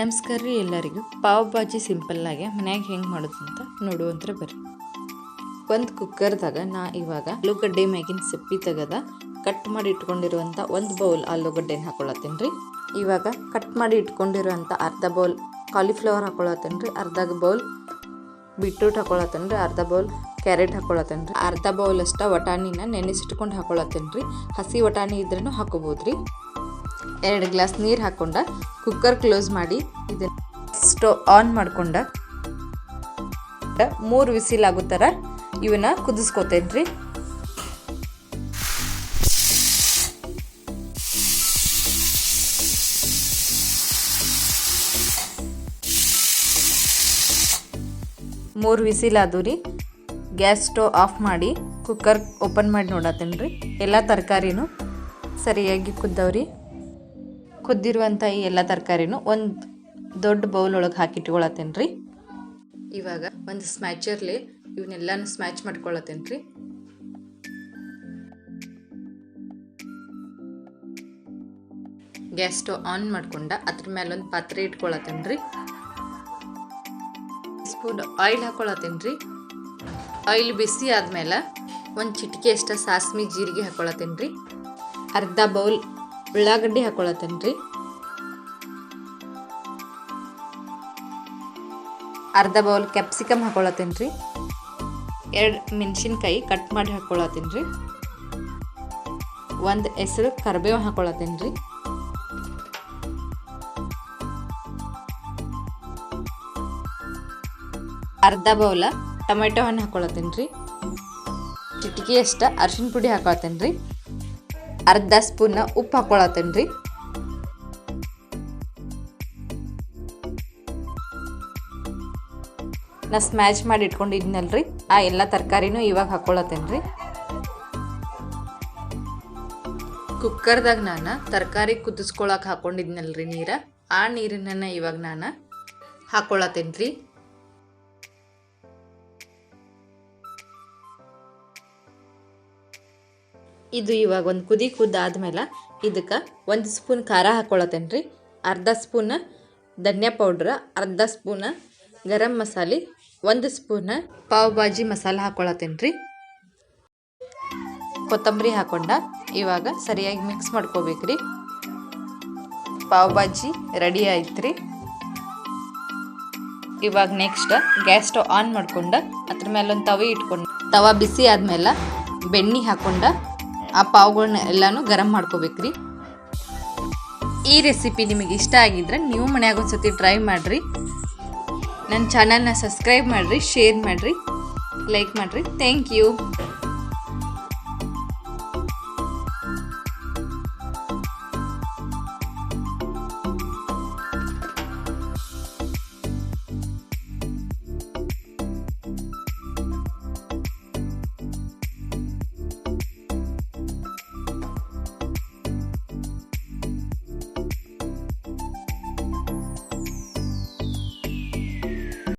ನಮಸ್ಕಾರ ರೀ ಎಲ್ಲರಿಗೂ. ಪಾವ್ ಭಾಜಿ ಸಿಂಪಲ್ಲಾಗೆ ಮನ್ಯಾಗ ಹೆಂಗೆ ಮಾಡೋದು ಅಂತ ನೋಡುವಂತರ ಬರ್ರಿ. ಒಂದು ಕುಕ್ಕರ್ದಾಗ ನಾ ಇವಾಗ ಆಲೂಗಡ್ಡೆ ಮ್ಯಾಗಿನ ಸಿಪ್ಪಿ ತೆಗೆದ ಕಟ್ ಮಾಡಿ ಇಟ್ಕೊಂಡಿರುವಂಥ ಒಂದು ಬೌಲ್ ಆಲೂಗಡ್ಡೆನ ಹಾಕೊಳತ್ತೀನಿ ರೀ. ಇವಾಗ ಕಟ್ ಮಾಡಿ ಇಟ್ಕೊಂಡಿರುವಂಥ ಅರ್ಧ ಬೌಲ್ ಕಾಲಿಫ್ಲವರ್ ಹಾಕೊಳತ್ತೀನಿ ರೀ. ಅರ್ಧ ಬೌಲ್ ಬೀಟ್ರೂಟ್ ಹಾಕೊಳತ್ತೇನೆ ರೀ. ಅರ್ಧ ಬೌಲ್ ಕ್ಯಾರೆಟ್ ಹಾಕೊಳತ್ತೇನೆ ರೀ. ಅರ್ಧ ಬೌಲ್ ಅಷ್ಟ ವಟಾಣಿನ ನೆನೆಸಿಟ್ಕೊಂಡು ಹಾಕೊಳತ್ತೇನೆ ರೀ. ಹಸಿ ವಟಾಣಿ ಇದ್ರೂ ಹಾಕೋಬೋದು ರೀ ಎರಡು ಗ್ಲಾಸ್ ನೀರು ಹಾಕ್ಕೊಂಡ ಕುಕ್ಕರ್ ಕ್ಲೋಸ್ ಮಾಡಿ ಇದನ್ನ ಸ್ಟವ್ ಆನ್ ಮಾಡ್ಕೊಂಡ ಮೂರು ವಿಸಿಲ್ ಆಗೋ ಥರ ಇವನ್ನ ಕುದಿಸ್ಕೊತೇನೆ ಮೂರು ವಿಸಿಲ್ ಆದವು ರೀ. ಗ್ಯಾಸ್ ಸ್ಟವ್ ಆಫ್ ಮಾಡಿ ಕುಕ್ಕರ್ ಓಪನ್ ಮಾಡಿ ನೋಡತ್ತೇನೆ ರೀ ಎಲ್ಲ ತರಕಾರಿನೂ ಸರಿಯಾಗಿ ಕುದ್ದವ್ರಿ. ಕುದ್ದಿರುವಂಥ ಈ ಎಲ್ಲ ತರಕಾರಿನೂ ಒಂದು ದೊಡ್ಡ ಬೌಲ್ ಒಳಗೆ ಹಾಕಿಟ್ಕೊಳತ್ತೇನೆ ರೀ ಇವಾಗ ಒಂದು ಸ್ಮ್ಯಾಚರ್ಲಿ ಇವನ್ನೆಲ್ಲನೂ ಸ್ಮ್ಯಾಚ್ ಮಾಡ್ಕೊಳತ್ತೇನೆ ರೀ ಗ್ಯಾಸ್ ಸ್ಟವ್ ಆನ್ ಮಾಡ್ಕೊಂಡ ಅದ್ರ ಮೇಲೆ ಒಂದು ಪಾತ್ರೆ ಇಟ್ಕೊಳತ್ತೇನೆ ರೀ ಸ್ಪೂನ್ ಆಯಿಲ್ ಹಾಕೊಳತ್ತೇನೆ ರೀ ಆಯಿಲ್ ಬಿಸಿ ಆದಮೇಲೆ ಒಂದು ಚಿಟಿಕೆ ಅಷ್ಟ ಸಾಸ್ಮಿ, ಜೀರಿಗೆ ಹಾಕೊಳತ್ತೇನೆ ರೀ ಅರ್ಧ ಬೌಲ್ ಉಳ್ಳಾಗಡ್ಡಿ ಹಾಕೊಳತ್ತೇನೆ ರೀ ಅರ್ಧ ಬೌಲ್ ಕ್ಯಾಪ್ಸಿಕಮ್ ಹಾಕೊಳತ್ತೇನೆ ರೀ ಎರಡು ಮೆಣಸಿನ್ಕಾಯಿ ಕಟ್ ಮಾಡಿ ಹಾಕೊಳತ್ತೇನ್ರಿ. ಒಂದು ಹೆಸರು ಕರಿಬೇವು ಹಾಕೊಳತ್ತೇನೆ ಅರ್ಧ ಬೌಲ ಟೊಮೆಟೊ ಹಣ್ಣು ಹಾಕೊಳತ್ತೇನೆ ರೀ ಅರ್ಶಿನ ಪುಡಿ ಹಾಕೊಳತ್ತೇನೆ ಅರ್ಧ ಸ್ಪೂನ್ ಉಪ್ಪು ಹಾಕೊಳತ್ತೇನೆ ರೀ. ನಾ ಸ್ಮ್ಯಾಚ್ ಮಾಡಿ ಇಟ್ಕೊಂಡಿದ್ನಲ್ರಿ ಆ ಎಲ್ಲ ತರಕಾರಿನೂ ಇವಾಗ ಹಾಕೊಳತ್ತೇನೆ ರೀ. ಕುಕ್ಕರ್ದಾಗ ನಾನು ತರಕಾರಿ ಕುದಿಸ್ಕೊಳಕ್ಕೆ ಹಾಕೊಂಡಿದ್ನಲ್ರಿ ನೀರ. ಆ ನೀರನ್ನ ಇವಾಗ ನಾನು ಹಾಕೊಳತ್ತೇನೆ ಇದು ಇವಾಗ ಒಂದು ಕುದಿ ಕುದ್ದಾದ್ಮೇಲೆ ಇದಕ್ಕೆ ಒಂದು ಸ್ಪೂನ್ ಖಾರ ಹಾಕ್ಕೊಳತ್ತೇನೆ ರೀ ಅರ್ಧ ಸ್ಪೂನ್ ಧನ್ಯಾ ಪೌಡ್ರ, ಅರ್ಧ ಸ್ಪೂನ್ ಗರಂ ಮಸಾಲೆ, ಒಂದು ಸ್ಪೂನ್ ಪಾವ್ ಭಾಜಿ ಮಸಾಲೆ ಹಾಕ್ಕೊಳತ್ತೇನೆ ರೀ ಕೊತ್ತಂಬರಿ ಹಾಕೊಂಡ ಇವಾಗ ಸರಿಯಾಗಿ ಮಿಕ್ಸ್ ಮಾಡ್ಕೋಬೇಕ್ರಿ. ಪಾವ್ ಭಾಜಿ ರೆಡಿ ಆಯ್ತು ರೀ ಇವಾಗ ನೆಕ್ಸ್ಟ್ ಗ್ಯಾಸ್ ಸ್ಟವ್ ಆನ್ ಮಾಡ್ಕೊಂಡು ಅದ್ರ ಮೇಲೆ ಒಂದು ತವ ಇಟ್ಕೊಂಡು ತವ ಬಿಸಿ ಆದ್ಮೇಲೆ ಬೆಣ್ಣೆ ಹಾಕೊಂಡ ಆ ಪಾವ್ಗಳನ್ನ ಎಲ್ಲಾನು ಗರಂ ಮಾಡ್ಕೋಬೇಕ್ರಿ. ಈ ರೆಸಿಪಿ ನಿಮಗೆ ಇಷ್ಟ ಆಗಿದ್ರೆ ನೀವು ಮನ್ಯಾಗ ಒಂದ್ಸತಿ ಟ್ರೈ ಮಾಡಿರಿ. ನನ್ನ ಚಾನಲ್ನ ಸಬ್ಸ್ಕ್ರೈಬ್ ಮಾಡಿರಿ, ಶೇರ್ ಮಾಡಿರಿ, ಲೈಕ್ ಮಾಡಿರಿ. Thank you.